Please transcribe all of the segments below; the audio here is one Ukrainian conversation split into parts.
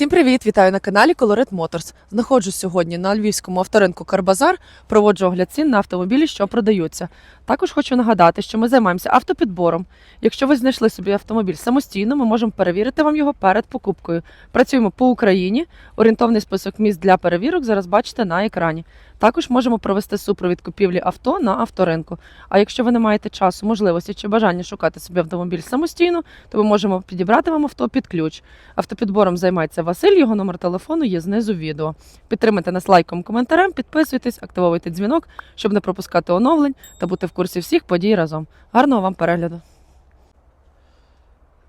Всім привіт! Вітаю на каналі Colorit Motors. Знаходжусь сьогодні на львівському авторинку Карбазар. Проводжу огляд цін на автомобілі, що продаються. Також хочу нагадати, що ми займаємося автопідбором. Якщо ви знайшли собі автомобіль самостійно, ми можемо перевірити вам його перед покупкою. Працюємо по Україні. Орієнтовний список міст для перевірок зараз бачите на екрані. Також можемо провести супровід купівлі авто на авторинку. А якщо ви не маєте часу, можливості чи бажання шукати собі автомобіль самостійно, то ми можемо підібрати вам авто під ключ. Автопідбором займається Василь, його номер телефону є знизу відео. Підтримайте нас лайком, коментарем, підписуйтесь, активовуйте дзвінок, щоб не пропускати оновлень та бути в курсі всіх подій разом. Гарного вам перегляду.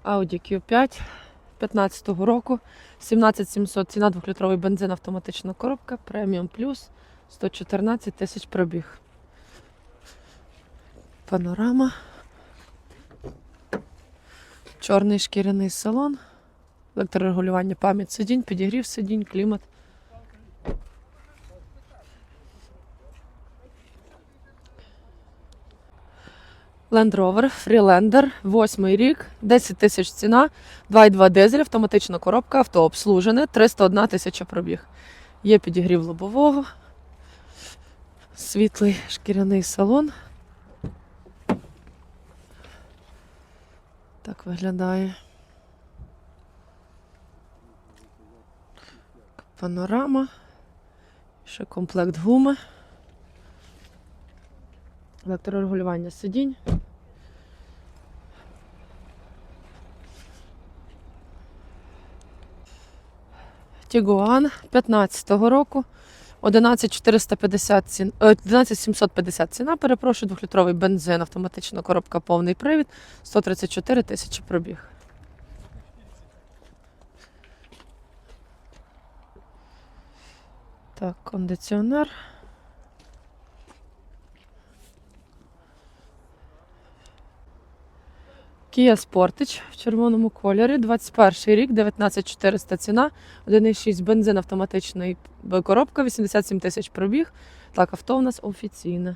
Audi Q5 15-го року, 17700 ціна 2-літровий бензин, автоматична коробка, преміум плюс, 114 тисяч пробіг. Панорама. Чорний шкіряний салон. Електрорегулювання пам'ять сидінь, підігрів сидінь, клімат. Land Rover, Freelander, восьмий рік, 10 тисяч ціна, 2,2 дизель, автоматична коробка, авто обслужене, 301 тисяча пробіг. Є підігрів лобового, світлий шкіряний салон. Так виглядає. Панорама. Ще комплект гуми. Електрорегулювання сидінь. Тігуан 15-го року. 11450 цін, е, 11750 ціна, перепрошую, двохлітровий бензин, автоматична коробка, повний привід, 134 тисячі пробіг. Так, кондиціонер. Kia Sportage в червоному кольорі, 21 рік, 19400 ціна, 1,6 бензин автоматичний коробка, 87 тисяч пробіг. Так, авто у нас офіційне.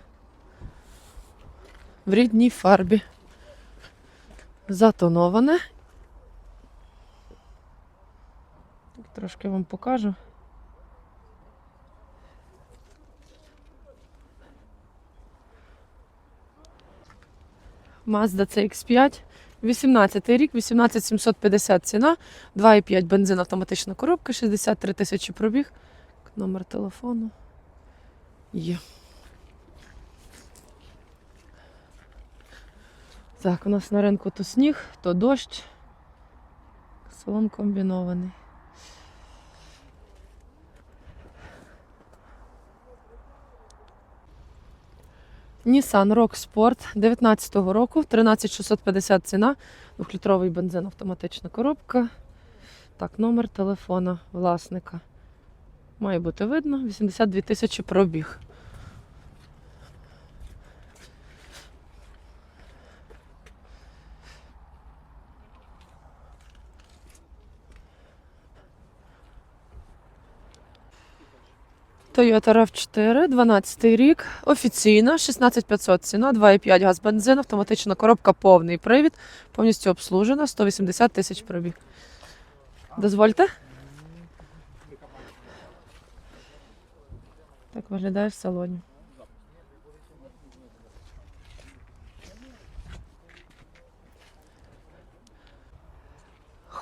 В рідній фарбі. Затоноване. Трошки вам покажу. Mazda CX5, 18 рік, 18750 ціна, 2,5 бензин автоматична коробка, 63 тисячі пробіг. Номер телефону є. Так, у нас на ринку то сніг, то дощ. Салон комбінований. Nissan Rock Sport 19-го року, 13650 ціна, 2-літровий бензин, автоматична коробка. Так, номер телефона власника. Має бути видно, 82 тисячі пробіг. Toyota RAV4, 12 рік, Офіційно 16500 ціна, 2,5 газ бензин, автоматична коробка, повний привід, повністю обслужена, 180 тисяч пробіг. Дозвольте? Так виглядає в салоні.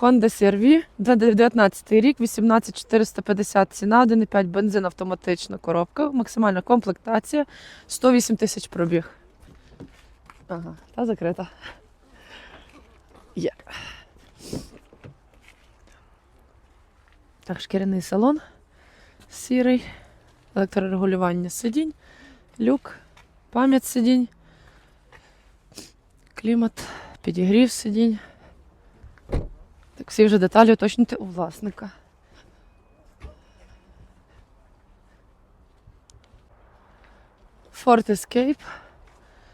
Honda CR-V, 19 рік, 18450 ціна, 1,5 бензин, автоматична коробка, максимальна комплектація, 108 тисяч пробіг. Ага, та закрита. Є. Так, шкіряний салон, сірий, електрорегулювання сидінь, люк, пам'ять сидінь, клімат, підігрів сидінь. Так, всі вже деталі уточнити у власника. Ford Escape.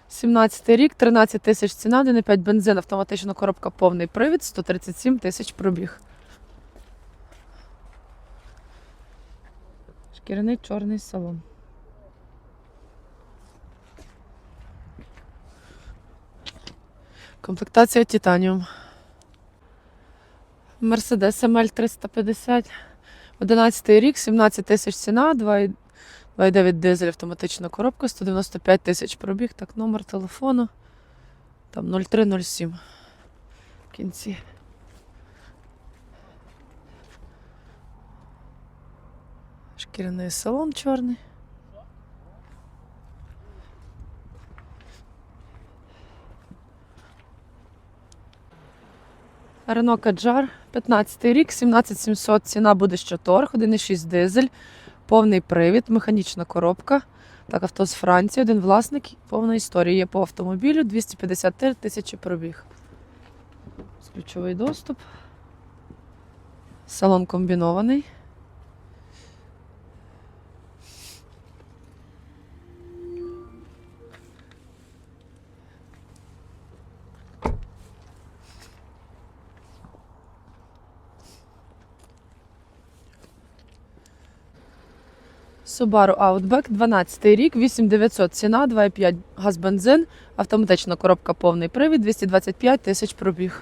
17 рік, 13 тисяч ціна, 1,5 бензин, автоматична коробка, повний привід, 137 тисяч пробіг. Шкіряний чорний салон. Комплектація Титаніум. Мерседес ML 350. 11 рік, 17 тисяч ціна, 2,9 2,9 дизель автоматична коробка, 195 тисяч пробіг. Так, номер телефону. Там 0307 в кінці. Шкіряний салон чорний. Рено Каджар, 15 рік, 17700 ціна буде ще торг, 1,6 дизель, повний привід, механічна коробка. Так, авто з Франції, один власник, повна історія є по автомобілю, 253 тисячі пробіг. Ключовий доступ. Салон комбінований. Subaru Outback, 12 рік, 8900 ціна, 2,5 газ бензин, автоматична коробка повний привід, 225 тисяч пробіг.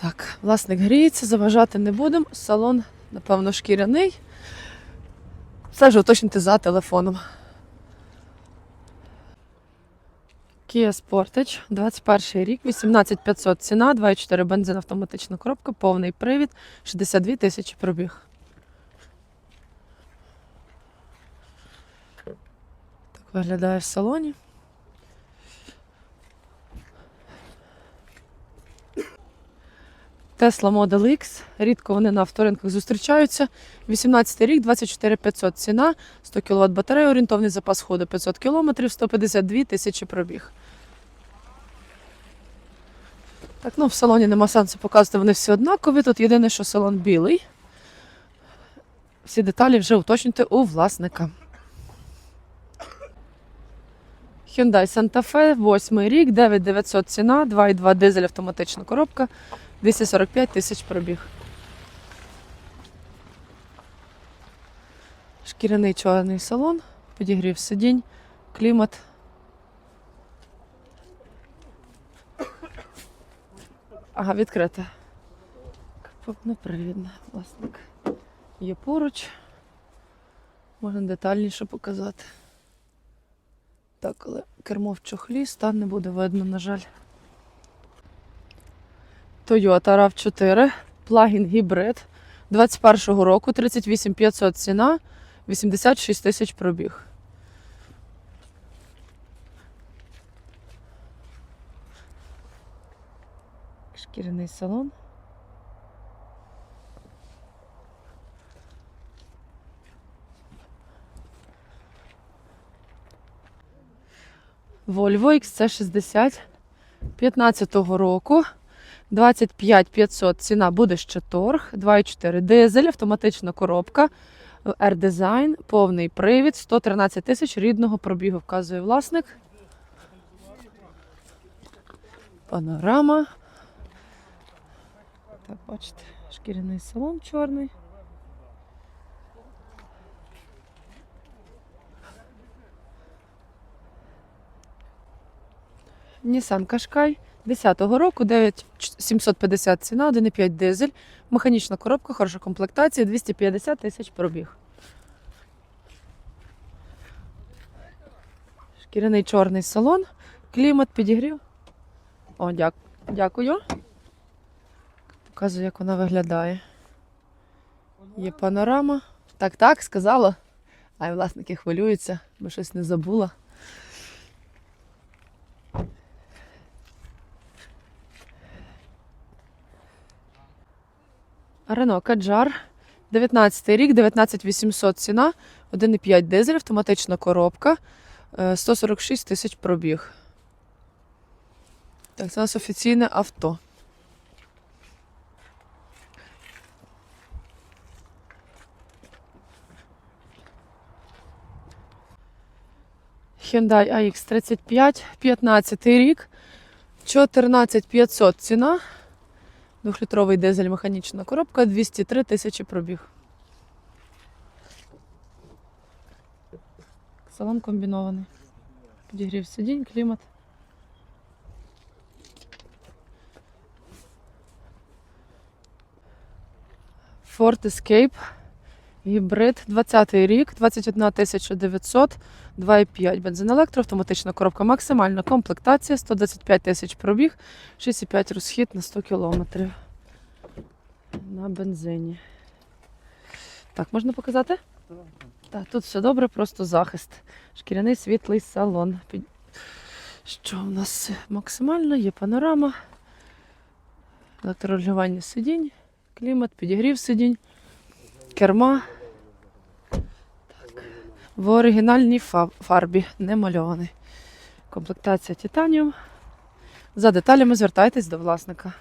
Так, власник гріється, заважати не будемо. Салон, напевно, шкіряний. Все ж уточнити за телефоном. Kia Sportage, 21 рік, 18500 ціна, 2,4 бензин, автоматична коробка, повний привід, 62 тисячі пробіг. Виглядає в салоні. Tesla Model X. Рідко вони на авторинках зустрічаються. 18 рік, 24 500 ціна, 100 кВт батарея, орієнтовний запас ходу 500 км, 152 тисячі пробіг. Так, ну в салоні нема сенсу показувати, вони всі однакові. Тут єдине, що салон білий. Всі деталі вже уточнюйте у власника. Hyundai Santa Fe, 8 рік, 9900 ціна, 2,2 дизель автоматична коробка, 245 тисяч пробіг. Шкіряний чорний салон, підігрів сидінь, клімат. Ага, відкрита. Повнопривідна, власник. Є поруч. Можна детальніше показати. Так, але кермо в чохлі, стан не буде видно, на жаль. Toyota RAV4, плагін гібрид 21-го року, 38 500 ціна, 86 тисяч пробіг. Шкіряний салон. Volvo XC60 15-го року. 25 500 ціна буде ще торг, 2,4 дизель, автоматична коробка, R-Design, повний привід, 113 тисяч рідного пробігу вказує власник. Панорама. Так, бачите, шкіряний салон чорний. Nissan Qashqai 10-го року, 9750 ціна, 1,5 дизель, механічна коробка, хороша комплектація, 250 тисяч пробіг. Шкіряний чорний салон, клімат підігрів. О, дяк... дякую. Показую, як вона виглядає. Є панорама. Так, так, сказала. А й власники хвилюються, бо щось не забула. Рено Каджар, 19 рік, 19800 ціна, 1,5 дизель, автоматична коробка, е, 146 тисяч пробіг. Так, це у нас офіційне авто. Hyundai AX35, 15 рік, 14500 ціна. Двохлітровий дизель механічна коробка 203 тисячі пробіг. Салон комбінований. Підігрів сидінь, клімат. Ford Escape. Гібрид 20 й рік, 21 900. 2,5 бензин електро, автоматична коробка, максимальна комплектація, 125 тисяч пробіг, 6,5 розхід на 100 кілометрів на бензині. Так, можна показати? Так, тут все добре, просто захист. Шкіряний світлий салон. Що в нас максимально? Є панорама, електрорегулювання сидінь, клімат, підігрів сидінь, керма. В оригінальній фарбі, не мальований. Комплектація титаніум. За деталями звертайтесь до власника.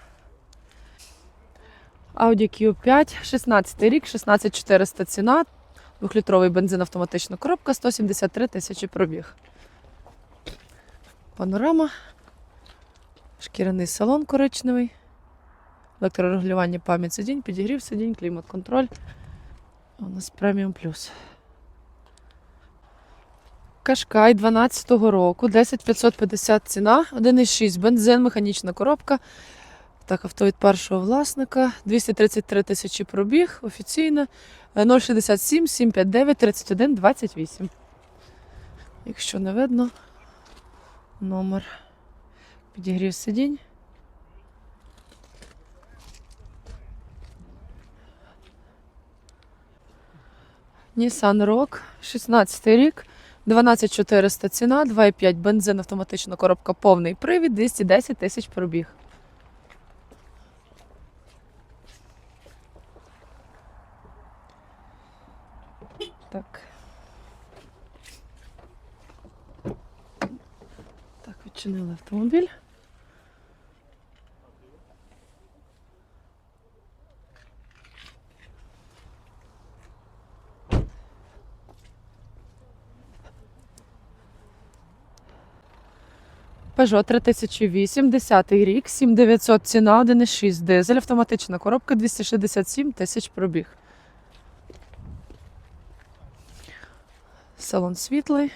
Audi Q5, 16 рік, 16400 ціна, Двохлітровий бензин автоматична коробка, 173 тисячі пробіг. Панорама. Шкіряний салон коричневий. Електрорегулювання пам'ять сидінь, підігрів сидінь, клімат-контроль. У нас преміум плюс. Кашкай 12-го року, 10550 ціна, 1,6 бензин, механічна коробка. Так, авто від першого власника, 233 тисячі пробіг, офіційно. Е, 067 759 31 28. Якщо не видно, номер підігрів сидінь. Nissan Rock, 16 рік, 12400 ціна, 2,5 бензин, автоматична коробка, повний привід, 210 тисяч пробіг. Так. Так, відчинили автомобіль. Peugeot 3008, 10 рік, 7900 ціна, 1,6 дизель, автоматична коробка, 267 тисяч пробіг. Салон світлий.